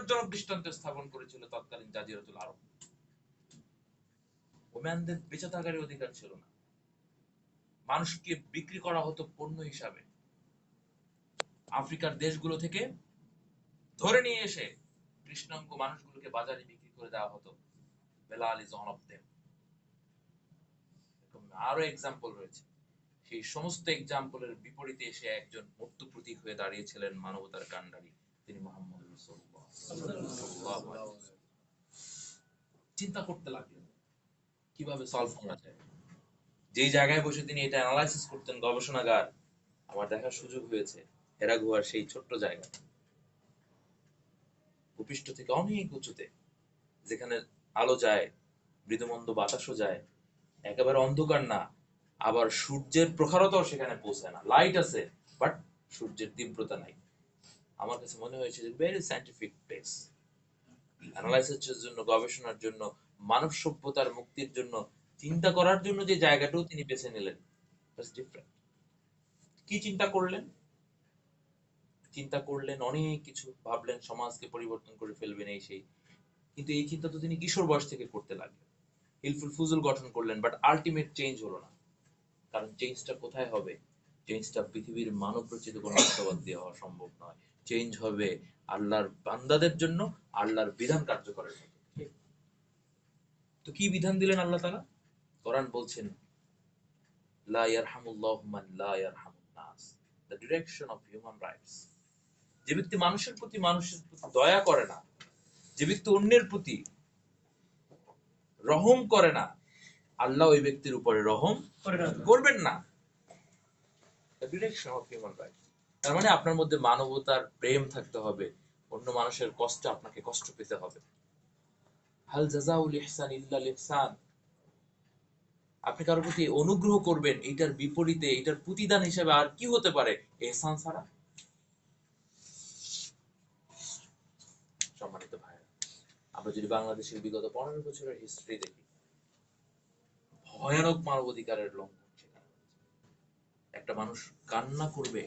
বিপজ্জনক দৃষ্টান্ত স্থাপন করেছিল তৎকালীন জাজিরাতুল আরব। ওম্যানদের বেঁচে থাকার অধিকার ছিল না। মানুষকে বিক্রি করা হতো পণ্য হিসাবে। আফ্রিকার দেশগুলো থেকে ধরে নিয়ে এসে কৃষ্ণাঙ্গ মানুষগুলোকে বাজারে বিক্রি করে দেওয়া হতো। Bilal is one of them. আরও এক্সাম্পল রয়েছে। সেই সমস্ত এক্সাম্পলের বিপরীতে এসে একজন মূর্ত প্রতীক হয়ে দাঁড়িয়েছিলেন মানবতার কাণ্ডারি, তিনি মোহাম্মদ ওয়াসাল্লাম। চিন্তা করতে লাগলেন কীভাবে সলভ করা যায়? যেই জায়গায় বসে তিনি এটা অ্যানালাইসিস করতেন গবেষণাগার আমার দেখার সুযোগ হয়েছে। হেরা গুহার সেই ছোট্ট জায়গা। ভূপৃষ্ঠ থেকে অনেক উঁচুতে যেখানে আলো যায় মৃদুমন্দ বাতাসও যায়। একেবারে অন্ধকার না আবার সূর্যের প্রখরতাও সেখানে পৌঁছায় না। লাইট আছে বাট সূর্যের তীব্রতা নাই। আমার কাছে মনে হয়েছে যে ভেরি সাইন্টিফিক প্লেস অ্যানালাইসিসের জন্য, গবেষণার জন্য, মানব সভ্যতার মুক্তির জন্য, চিন্তা করার জন্য যে জায়গাটাও তিনি বেছে নিলেন ডিফারেন্ট কি চিন্তা করলেন? চিন্তা করলেন, অনেক কিছু ভাবলেন, সমাজকে পরিবর্তন করে ফেলবেন এই সেই। কিন্তু এই চিন্তা তো তিনি কিশোর বয়স থেকে করতে লাগলেন। হিলফুল ফুজুল গঠন করলেন বাট আলটিমেট চেঞ্জ হলো না। কারণ চেঞ্জটা কোথায় হবে? চেঞ্জটা পৃথিবীর মানব রচিত কোনো মতবাদ দিয়ে হওয়া সম্ভব নয়। চেঞ্জ হবে আল্লাহর বান্দাদের জন্য আল্লাহর বিধান কার্যকরের মধ্যে তো কি বিধান দিলেন আল্লাহ তাআলা? কোরআন বলছেন লা ইয়ারহামুল্লাহু মান লা ইয়ারহামুন নাস। The direction of human rights যে ব্যক্তি মানুষের প্রতি মানুষের প্রতি দয়া করে না যে ব্যক্তি অন্যের প্রতি রহম করে না আল্লাহ ওই ব্যক্তির উপরে রহম করবেন না। ডিরেকশন অফ হিউম্যান রাইট তার মানে আপনার মধ্যে মানবতার প্রেম থাকতে হবে, অন্য মানুষের কষ্ট আপনাকে কষ্ট পেতে হবে। হাল জাজাউল ইহসান ইল্লাল ইহসান আপনি কারোর প্রতি অনুগ্রহ করবেন এইটার বিপরীতে, এটার প্রতিদান হিসেবে আর কি হতে পারে? এহসান ছাড়া? সম্মানিত ভাইরা আমরা যদি বাংলাদেশের বিগত পনেরো বছরের হিস্ট্রি দেখি, ভয়ানক মানবাধিকারের লঙ্ঘন একটা মানুষ কান্না করবে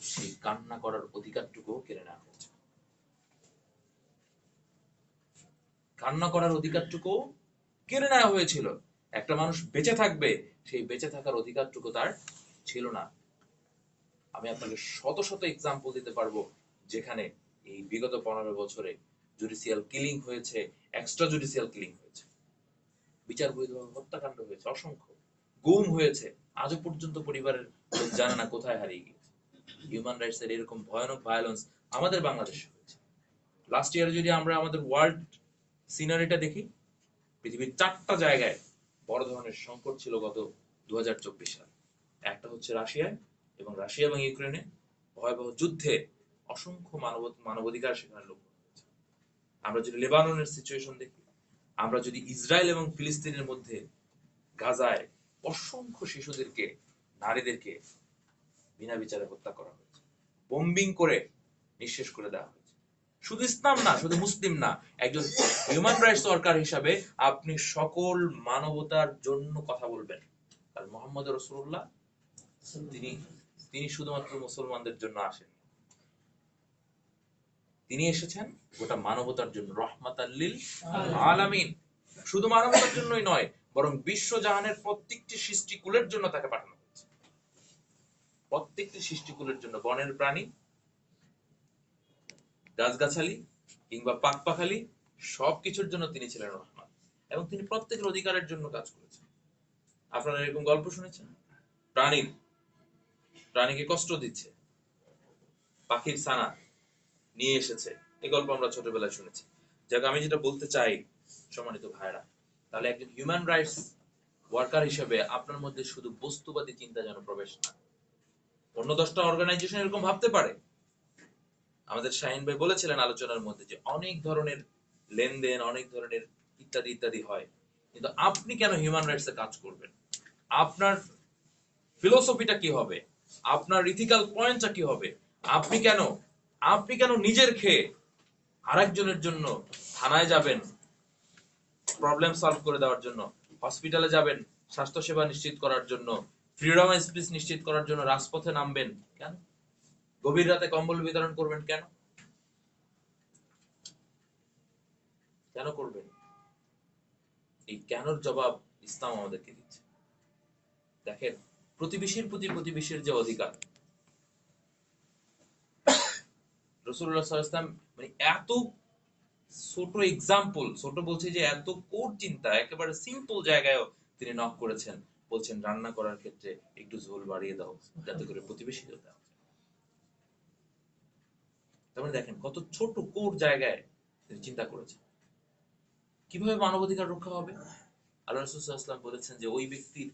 সেই কান্না করার অধিকারটুকুও কেড়ে নেওয়া হয়েছে। কান্না করার অধিকারটুকুও কেড়ে নেওয়া হয়েছিল। একটা মানুষ বেঁচে থাকবে, সেই বেঁচে থাকার অধিকারটুকু তার ছিল না। আমি আপনাকে শত শত এক্সাম্পল দিতে পারব যেখানে এই বিগত পনেরো বছরে জুডিশিয়াল কিলিং হয়েছে এক্সট্রা জুডিশিয়াল কিলিং হয়েছে। বিচার বৈধভাবে হত্যাকাণ্ড হয়েছে, অসংখ্য। গুম হয়েছে। আজও পর্যন্ত পরিবারের জানে না কোথায় হারিয়ে গিয়েছে। হিউম্যান রাইটস এর এরকম ভয়ানক ভায়োলেন্স আমাদের বাংলাদেশে হয়েছে। লাস্ট ইয়ারে যদি আমরা আমাদের ওয়ার্ল্ড সিনারিটা দেখি, পৃথিবীর চারটা জায়গায় বড় ধরনের সংকট ছিল গত দু সালে। একটা হচ্ছে রাশিয়ায় এবং রাশিয়া এবং ইউক্রেনে ভয়াবহ যুদ্ধে অসংখ্য মানব মানবাধিকার সেখানে লঙ্ঘন হয়েছে আমরা যদি লেবাননের সিচুয়েশন দেখি, আমরা যদি ইসরায়েল এবং ফিলিস্তিনের মধ্যে গাজায় অসংখ্য শিশুদেরকে, নারীদেরকে বিনা বিচারে হত্যা করা হয়েছে। বোম্বিং করে নিঃশেষ করে দেওয়া হয়েছে। শুধু ইসলাম না, শুধু মুসলিম না, একজন হিউম্যান রাইটস ওয়ার্কার হিসাবে আপনি সকল মানবতার জন্য কথা বলবেন। কারণ মোহাম্মদ রসুল্লাহ তিনি তিনি শুধুমাত্র মুসলমানদের জন্য আসেন। তিনি এসেছেন গোটা মানবতার জন্য রহমাত আল্লিল আলামিন। শুধু মানবতার জন্যই নয়, বরং বিশ্ব জাহানের প্রত্যেকটি সৃষ্টিকুলের জন্য তাকে পাঠানো প্রত্যেকটি সৃষ্টিকুলের জন্য বনের প্রাণী, গাছগাছালি কিংবা পাকপাখালি, সবকিছুর জন্য তিনি ছিলেন রহমান এবং তিনি প্রত্যেকের অধিকারের জন্য কাজ করেছেন। আপনারা এরকম গল্প শুনেছেন? প্রাণীর প্রাণীকে কষ্ট দিচ্ছে, পাখির ছানা নিয়ে এসেছে। এই গল্প আমরা ছোটবেলায় শুনেছি। যাক, আমি যেটা বলতে চাই, সম্মানিত ভাইরা তাহলে একজন হিউম্যান রাইটস ওয়ার্কার হিসেবে আপনার মধ্যে শুধু বস্তুবাদী চিন্তা যেন প্রবেশ না অন্য দশটা অর্গানাইজেশন এরকম ভাবতে পারে? আমাদের শাহিন ভাই বলেছিলেন আলোচনার মধ্যে যে অনেক ধরনের লেনদেন, অনেক ধরনের ইত্যাদি ইত্যাদি হয়। কিন্তু আপনি কেন হিউম্যান রাইটসে কাজ করবেন? আপনার ফিলোসফিটা কি হবে? আপনার ইথিক্যাল পয়েন্টটা কি হবে? আপনি কেন আপনি কেন নিজের খেয়ে আরেকজনের জন্য থানায় যাবেন প্রবলেম সলভ করে দেওয়ার জন্য হসপিটালে যাবেন, স্বাস্থ্যসেবা নিশ্চিত করার জন্য ফ্রিডম স্পিচ নিশ্চিত করার জন্য রাজপথে নামবেন কেন? গভীর রাতে কম্বল বিতরণ করবেন কেন? কেন করবেন? এই কেনর জবাব ইসলাম আমাদেরকে দিচ্ছে। দেখেন, প্রতিবেশীর প্রতি প্রতিবেশীর যে অধিকার রসুল্লাহ ইসলাম মানে এত ছোট এক্সাম্পল ছোট বলছে যে এত কোর চিন্তা একেবারে সিম্পল জায়গায়ও তিনি নক করেছেন। বলছেন রান্না করার ক্ষেত্রে একটু ঝোল বাড়িয়ে দাও যাতে করে প্রতিবেশীদের দাও তার মানে দেখেন কত ছোট কোর জায়গায় চিন্তা করেছেন। কীভাবে মানবাধিকার রক্ষা হবে? আল্লাহ রসুলাম বলেছেন যে ওই ব্যক্তির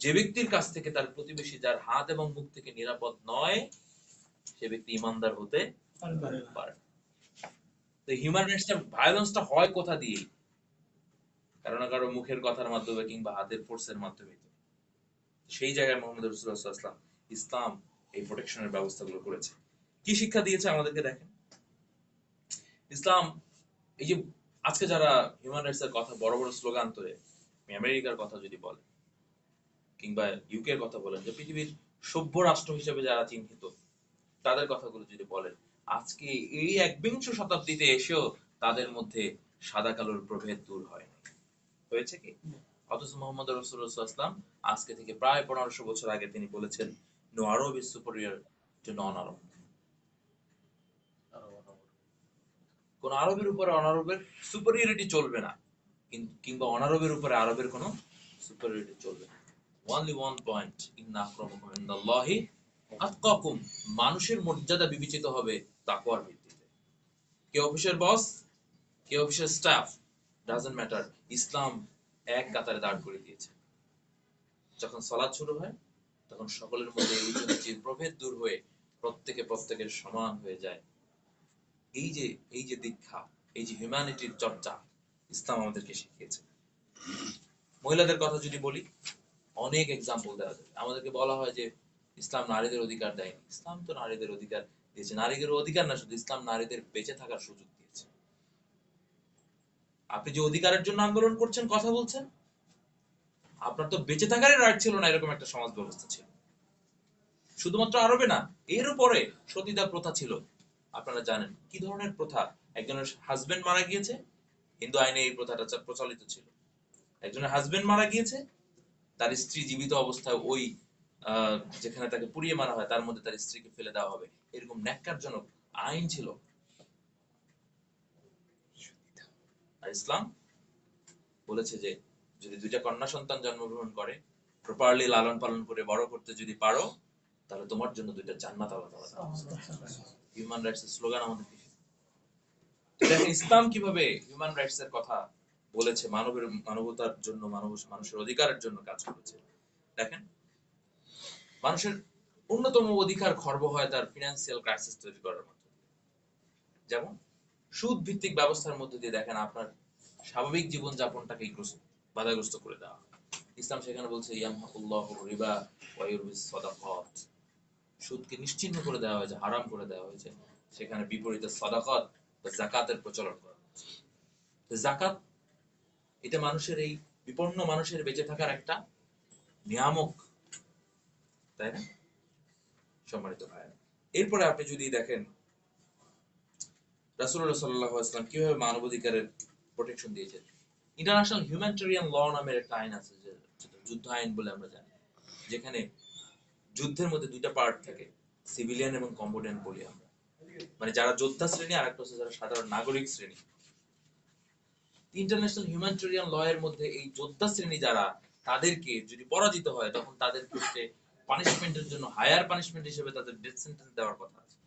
যে ব্যক্তির কাছ থেকে তার প্রতিবেশী যার হাত এবং মুখ থেকে নিরাপদ নয় সে ব্যক্তি ইমানদার হতে পারে। তো হিউম্যান রাইটসটা ভায়োলেন্সটা হয় কোথা দিয়ে কারও কারও মুখের কথার মাধ্যমে কিংবা হাতের ফোর্সের মাধ্যমে। সেই জায়গায় মোহাম্মদ রসুল্লাহাম ইসলাম এই প্রোটেকশনের ব্যবস্থাগুলো করেছে। কি শিক্ষা দিয়েছে আমাদেরকে দেখেন? ইসলাম, এই যে আজকে যারা হিউম্যান রাইটস এর কথা, বড় বড় স্লোগান তোলে আমেরিকার কথা যদি বলেন, কিংবা ইউকে এর কথা বলেন, যে পৃথিবীর সভ্য রাষ্ট্র হিসেবে যারা চিহ্নিত, তাদের কথাগুলো যদি বলেন, আজকে এই একবিংশ শতাব্দীতে এসেও তাদের মধ্যে সাদা কালোর প্রভেদ দূর হয়নি হয়েছে কি? অথচ মোহাম্মদ রসুল্লাহাম আজকে থেকে প্রায় পনেরোশো বছর আগে তিনি বলেছেন no Arab is to non Arab কোন আরবের উপরে অনারবের সুপেরিয়রিটি চলবে না। কিংবা অনারবের উপরে আরবের সুপেরিয়রিটি চলবে না। ওনলি ওয়ান পয়েন্ট ইন্না আক্রমকুম ইনদাল্লাহি আতকাকুম মানুষের মর্যাদা বিবেচিত হবে তাকওয়ার ভিত্তিতে। কে অফিসের বস? কে অফিসের স্টাফ? ডাজন্ট ম্যাটার ইসলাম এক কাতারে দাঁড় করে দিয়েছে। যখন সলাদ শুরু হয়, তখন সকলের মধ্যে এই যে প্রভেদ দূর হয়ে প্রত্যেকে প্রত্যেকের সমান হয়ে যায়। এই যে এই যে দীক্ষা, এই যে হিউম্যানিটির চর্চা, ইসলাম আমাদেরকে শিখিয়েছে। মহিলাদের কথা যদি বলি, অনেক এক্সাম্পল দেওয়া যায়। আমাদেরকে বলা হয় যে, ইসলাম নারীদের অধিকার দেয়নি। ইসলাম তো নারীদের অধিকার দিয়েছে। নারীদের অধিকার না, শুধু ইসলাম নারীদের বেঁচে থাকার সুযোগ দিয়েছে। আপনি যে অধিকারের জন্য আন্দোলন করছেন, কথা বলছেন? আপনার তো বেঁচে থাকারই রাইট ছিল না, এরকম একটা সমাজ ব্যবস্থা ছিল। শুধুমাত্র আরবে না, এর উপরে সতীদাহ প্রথা ছিল। আপনারা জানেন, কি ধরনের প্রথা? একজনের হাজবেন্ড মারা গিয়েছে, হিন্দু আইনে এই প্রথাটা প্রচলিত ছিল। একজনের হাজবেন্ড মারা গিয়েছে, তার স্ত্রী জীবিত অবস্থায় ওই যেখানে তাকে পুড়িয়ে মারা হয়, তার মধ্যে তার স্ত্রীকে ফেলে দেওয়া হবে। এরকম ন্যাক্কারজনক আইন ছিল। আর ইসলাম বলেছে যে, যদি দুইটা কন্যা সন্তান জন্মগ্রহণ করে প্রপারলি লালন পালন করে, বড় করতে যদি পারো, তাহলে তোমার জন্য দুইটা জান্নাত তাআলা হিউম্যান রাইটস এর স্লোগান আমাদের দেখেন ইসলাম কীভাবে হিউম্যান রাইটস এর কথা বলেছে? মানবের, মানবতার জন্য, মানব, মানুষের অধিকারের জন্য কাজ করেছে। দেখেন, মানুষের অন্যতম অধিকার খর্ব হয় তার ফিনান্সিয়াল ক্রাইসিস তৈরি করার মাধ্যমে যেমন সুদ ভিত্তিক ব্যবস্থার মধ্যে দিয়ে দেখেন আপনার স্বাভাবিক জীবন যাপনটাকে বাধাগ্রস্ত করে দেওয়া। ইসলাম সেখানে বলছে সুদকে নিশ্চিহ্ন করে দেওয়া হয়েছে, হারাম করে দেওয়া হয়েছে। সেখানে বিপরীতে সাদাকাত বা জাকাতের প্রচলন করা জাকাত এটা মানুষের এই বিপন্ন মানুষের বেঁচে থাকার একটা নিয়ামক, তাই না? সম্মানিত ভাইয়া এরপরে আপনি যদি দেখেন রাসূলুল্লাহ সাল্লাল্লাহু আলাইহি কীভাবে মানবাধিকারের প্রোটেকশন দিয়েছেন? ইন্টারন্যাশনাল হিউম্যানিটেরিয়ান ল নামের একটা আইন আছে যুদ্ধ আইন বলে আমরা জানি। যেখানে যুদ্ধের মধ্যে দুইটা পার্ট থাকে সিভিলিয়ান এবং কম্বোডিয়ান বলি আমরা। মানে যারা যোদ্ধা শ্রেণি আর একটা যারা সাধারণ নাগরিক শ্রেণি। ইন্টারন্যাশনাল হিউম্যানিটেরিয়ান ল এর মধ্যে এই যোদ্ধা শ্রেণি যারা, তাদেরকে যদি পরাজিত হয়, তখন তাদের ক্ষেত্রে পানিশমেন্টের জন্য হায়ার পানিশমেন্ট হিসেবে তাদের ডেথ সেন্টেন্স দেওয়ার কথা আছে।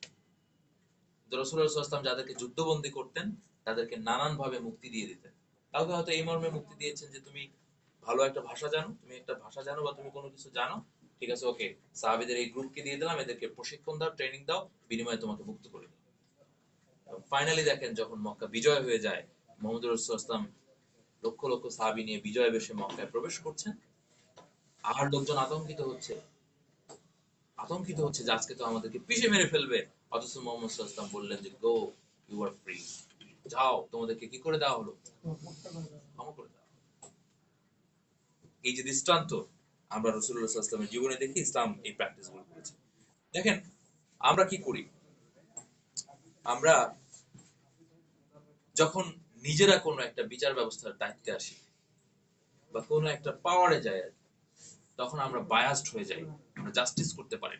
রসুলাম যাদেরকে যুদ্ধবন্দী করতেন, তাদেরকে নানান ভাবে মুক্তি দিয়ে দিতেন। কাউকে হয়তো এই মর্মে মুক্তি দিয়েছেন যে, তুমি ভালো একটা ভাষা জানো, তুমি একটা ভাষা জানো বা তুমি কোনো কিছু জানো, ঠিক আছে, ওকে, সাহাবিদের এই গ্রুপকে দিয়ে দিলাম, এদেরকে প্রশিক্ষণ দাও, ট্রেনিং দাও, বিনিময়ে তোমাকে মুক্ত করে দিই ফাইনালি দেখেন, যখন মক্কা বিজয় হয়ে যায়, মোহাম্মদ রসুলাম লক্ষ লক্ষ সাহাবি নিয়ে বিজয় বেশে মক্কায় প্রবেশ করছেন। আর লোকজন আতঙ্কিত হচ্ছে। আতঙ্কিত হচ্ছে যে, আজকে তো আমাদেরকে পিষে মেরে ফেলবে। অথচ মোহাম্মদ সাল্লাম বললেন যে গো ইউ আর ফ্রি যাও, তোমাদেরকে কি করে দেওয়া হলো? ক্ষমা করে দেওয়া এই যে দৃষ্টান্ত, আমরা রসুল্লাহ ইসলামের জীবনে দেখি ইসলাম এই প্র্যাকটিসগুলো করেছে। দেখেন, আমরা কি করি? আমরা যখন নিজেরা কোনো একটা বিচার ব্যবস্থার দায়িত্বে আসি বা কোনো একটা পাওয়ারে যায় তখন আমরা বায়াসড হয়ে যাই, আমরা জাস্টিস করতে পারি।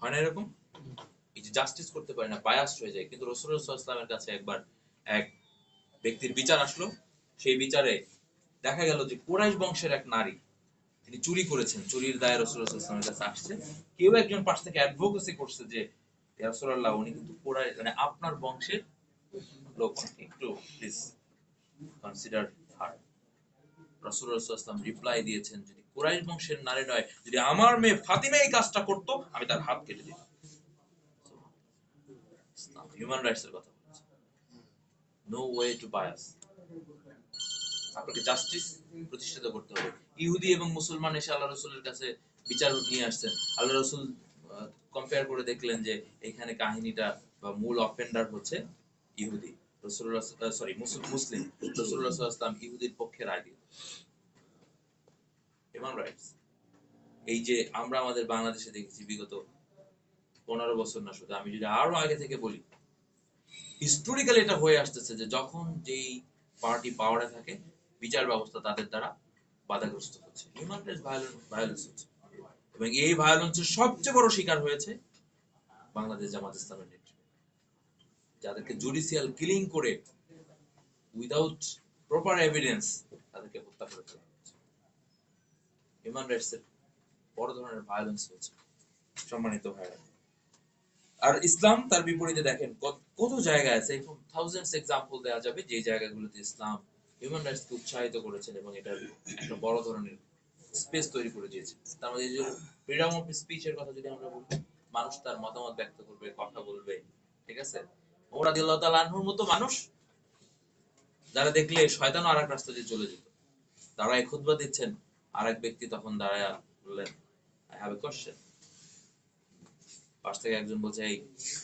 হয় না এরকম? এই যে জাস্টিস করতে পারি না বায়াসড হয়ে যায়। কিন্তু ইসলামের কাছে একবার এক ব্যক্তির বিচার আসলো। সেই বিচারে দেখা গেল যে কোরাইশ বংশের এক নারী, তিনি চুরি করেছেন। চুরির দায় রসুল্লাহ ইসলামের কাছে আসছে। কেউ একজন পাশ থেকে অ্যাডভোকেসি করছে যে রসুল্লাহ উনি কিন্তু কোরাই মানে আপনার বংশের লোক একটু প্লিজ কনসিডার হার রসুলাম রিপ্লাই দিয়েছেন, যদি কুরাইশ বংশের নারী নয়, যদি আমার মেয়ে ফাতিমা এই কাজটা করতো, আমি তার হাত কেটে দিতাম। হিউম্যান রাইটস এর কথা বলছে। নো ওয়ে টু বায়াস আপনাকে জাস্টিস প্রতিষ্ঠিত করতে হবে। ইহুদি এবং মুসলমান এসে আল্লাহ রসুলের কাছে বিচার নিয়ে আসছেন। আল্লাহ রসুল কম্পেয়ার করে দেখলেন যে এখানে কাহিনীটা বা মূল অফেন্ডার হচ্ছে ইহুদি। রসুল্লাহ সরি মুসলিম। রসুল্লাহ ইহুদির পক্ষে রায় হিউম্যান রাইটস এই যে আমরা আমাদের বাংলাদেশে দেখেছি বিগত পনেরো বছর না শুধু, আমি যদি আরও আগে থেকে বলি হিস্টোরিক্যালি এটা হয়ে আসতেছে যে যখন যেই পার্টি পাওয়ারে থাকে, বিচার ব্যবস্থা তাদের দ্বারা বাধাগ্রস্ত হচ্ছে। হিউম্যান রাইটস ভায়োলেন্স হচ্ছে। এবং এই ভায়োলেন্সের সবচেয়ে বড় শিকার হয়েছে বাংলাদেশ জামাত ইসলামের নেতৃত্ব। যাদেরকে জুডিশিয়াল কিলিং করে উইদাউট প্রপার এভিডেন্স তাদেরকে হত্যা করে ফেলা হয়েছে হিউম্যান রাইটস এর বড় ধরনের ভায়োলেন্স হয়েছে সম্মানিত ভাইরা আর ইসলাম তার বিপরীতে দেখেন, কত- জায়গায় আছে, এরকম থাউজেন্ডস এক্সাম্পল দেওয়া যাবে যে জায়গাগুলোতে ইসলাম হিউম্যান রাইটসকে উৎসাহিত করেছেন এবং এটা একটা বড় ধরনের স্পেস তৈরি করে দিয়েছে। তার মধ্যে যে ফ্রিডম অফ স্পিচের কথা যদি আমরা বলি, মানুষ তার মতামত ব্যক্ত করবে, কথা বলবে, ঠিক আছে? ওরা দিল্লাহ তাআলা আনহুর মতো মানুষ, যারা দেখলে শয়তান আর এক রাস্তা দিয়ে চলে যেত। দাঁড়ায় খুতবা দিচ্ছেন আর এক ব্যক্তি তখন দাঁড়ায় বললেন আই হ্যাভ এ কোশ্চেন পাশ থেকে একজন বলছে, এই,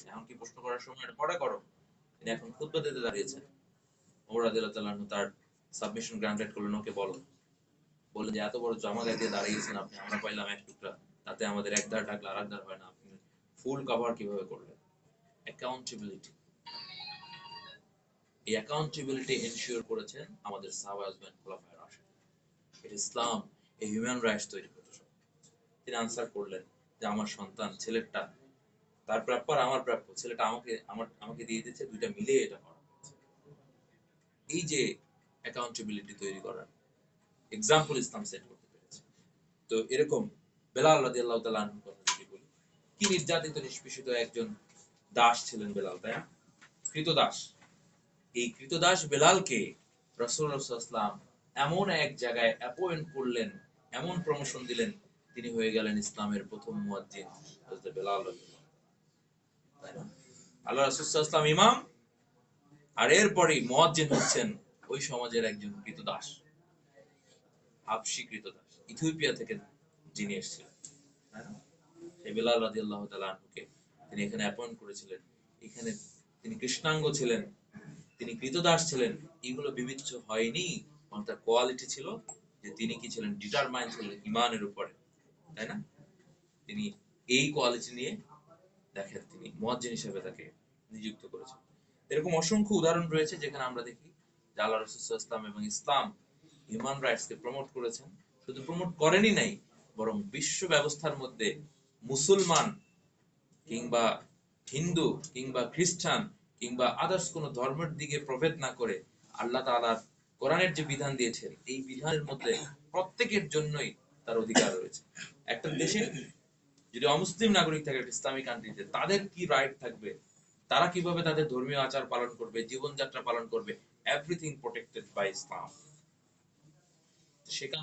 এখন কি প্রশ্ন করার সময়? এটা পরে করো। তিনি এখন খুতবা দিতে দাঁড়িয়েছেন। ওমর আনহু তার সাবমিশন গ্রান্টেড করলেন, ওকে বলো। বললেন যে, এত বড় জমা গায়ে দিয়ে দাঁড়িয়েছেন আপনি, আমরা পাইলাম এক টুকরা। তাতে আমাদের এক ধার ঢাকলে আর এক ধার হয় না। আপনি ফুল কভার কীভাবে করলেন? অ্যাকাউন্টেবিলিটি এই অ্যাকাউন্টেবিলিটি এনশিওর করেছেন আমাদের সাহাবা এটা ইসলাম, এই হিউম্যান রাইটস তৈরি করতে তিনি আনসার করলেন যে, আমার সন্তান ছেলেটা তার প্রাপ্য আমার প্রাপ্য। ছেলেটা আমাকে, আমার, আমাকে দিয়ে দিচ্ছে দুইটা মিলে এটা করা এই যে অ্যাকাউন্টেবিলিটি তৈরি করার এক্সাম্পল ইসলাম সেট করতে পেরেছে। তো এরকম বেলাল রাদিয়াল্লাহু তাআলা আনহুর কথা যদি বলি, কি নির্যাতিত, নিষ্পেষিত একজন দাস ছিলেন বেলাল, তাই কৃতদাস। এই কৃতদাস বেলালকে রসুলাম এমন এক জায়গায় অ্যাপয়েন্ট করলেন, এমন প্রমোশন দিলেন, তিনি হয়ে গেলেন ইসলামের প্রথম মুয়াজ্জিন বেলাল রাদিয়াল্লাহু আনহু। তাই না? আল্লাহ ইমাম, আর মুয়াজ্জিন হচ্ছেন ওই সমাজের একজন কৃতদাস ইথিওপিয়া থেকে যিনি এসেছিলেন। সেই বেলাল তাআলা আনহুকে তিনি এখানে অ্যাপয়েন্ট করেছিলেন। এখানে তিনি কৃষ্ণাঙ্গ ছিলেন, তিনি কৃতদাস ছিলেন। এগুলো বিবেচ্য হয়নি তার কোয়ালিটি ছিল যে তিনি কি ছিলেন ডিটারমাইন ছিলেন ইমানের উপরে, তাই না? তিনি এই কোয়ালিটি নিয়ে দেখেন তিনি মুয়াজ্জিন হিসেবে তাকে নিযুক্ত করেছেন। এরকম অসংখ্য উদাহরণ রয়েছে যেখানে আমরা দেখি যে আল্লাহ রসুল ইসলাম এবং ইসলাম হিউম্যান রাইটস কে প্রমোট করেছেন। শুধু প্রমোট করেনই নাই, বরং বিশ্ব ব্যবস্থার মধ্যে মুসলমান কিংবা হিন্দু কিংবা খ্রিস্টান কিংবা আদার্স কোন ধর্মের দিকে প্রভেদ না করে আল্লাহ তাআলার কোরআনের যে বিধান দিয়েছেন, এই বিধানের মধ্যে প্রত্যেকের জন্যই তার অধিকার রয়েছে। একটা দেশে যদি অমুসলিম নাগরিক থাকে ইসলামিক কান্ট্রিতে তাদের কি রাইট থাকবে? তারা কীভাবে তাদের ধর্মীয় আচার পালন করবে, জীবনযাত্রা পালন করবে? এভরিথিং প্রোটেক্টেড বাই ইসলাম সেখানে